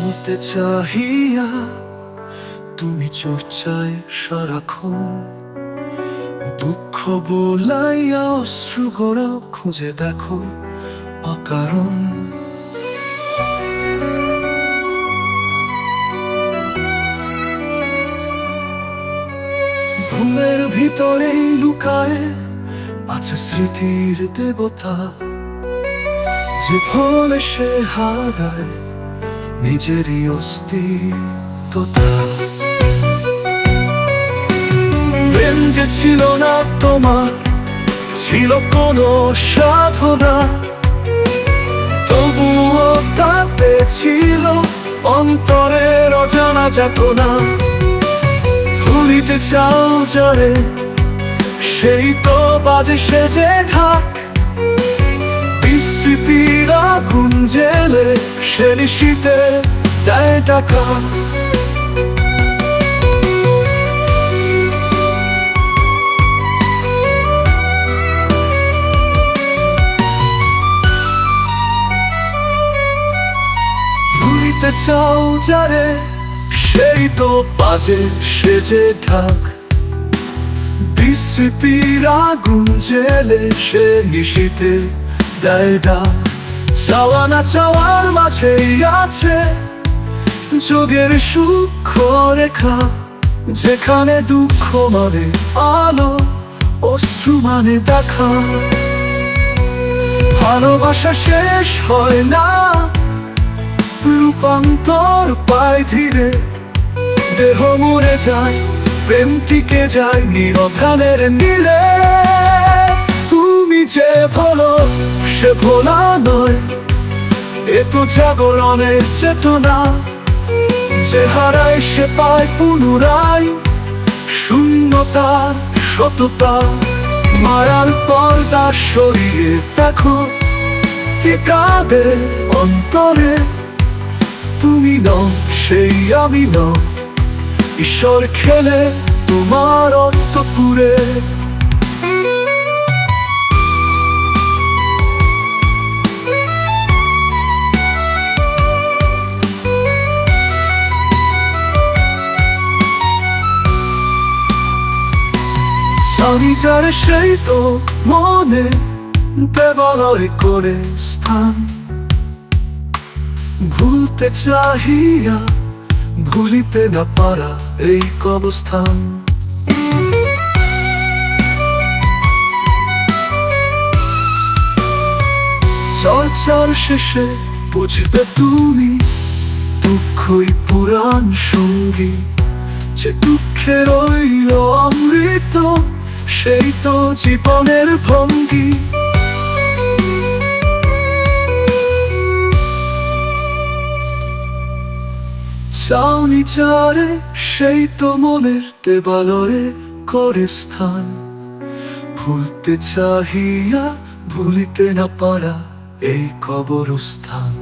বলতে চাহিয়া তুমি চর্চায় সারাক্ষণ দুঃখ বোলাইয়া অশ্রু খুঁজে দেখো অকারণ। ঘুমের ভিতরেই লুকায় আছে স্মৃতির দেবতা, যে ফলে সে হারায় নিজেরই অস্তিত্বতা। প্রেম যে ছিল না তোমার, ছিল কোনো সাধনা। তবুও তাতে ছিল অন্তরের অজানা যাতনা ভুলিতে চাও যারে, সেই তো বাজে সেজে ঢাক। বিস্মৃতির আগুন সে নিশীতে দেয় টাকা ভুলিতে চাও যারে, সেই তো বাজে সেজে ঢাক। বিস্মৃতির আগুন জেলে সে নিশীতে দেয় ডাক। চাওয়া না চাওয়ার মাঝেই আছে যোগের সূক্ষ্ম রেখা যেখানে দুঃখ মানে আলো, অশ্রু মানে দেখা। ভালোবাসা শেষ হয় না, রূপান্তর পায় ধীরে। দেহ মরে যায়, প্রেম টিকে যায় নিরধানের নীলে যে ভোলো, সে ভোলা নয়। এ তো জাগরণের চেতনা। যে হারায় সে পায় পুনরায় শূন্যতার সততা। মায়ার পর্দা সরিয়ে দেখো কে কাঁদে অন্তরে। তুমি নও, সেই আমি নও। ঈশ্বর খেলে তোমার অন্তপুরে। জানি যারে সেই তো মনে দেবালয় করে স্থান। ভুলতে চাহিয়া ভুলিতে না পারা এই কবস্থান চর্চার শেষে বুঝবে তুমি দুঃখই পুরাণ সঙ্গী, যে দুঃখে রইল অমৃত সেই তো জীবনের ভঙ্গি। চাওনি চারে সেই তো মনের দেবালয়ে করে স্থান। ভুলতে চাহিয়া ভুলিতে না পারা এই কবরস্থান।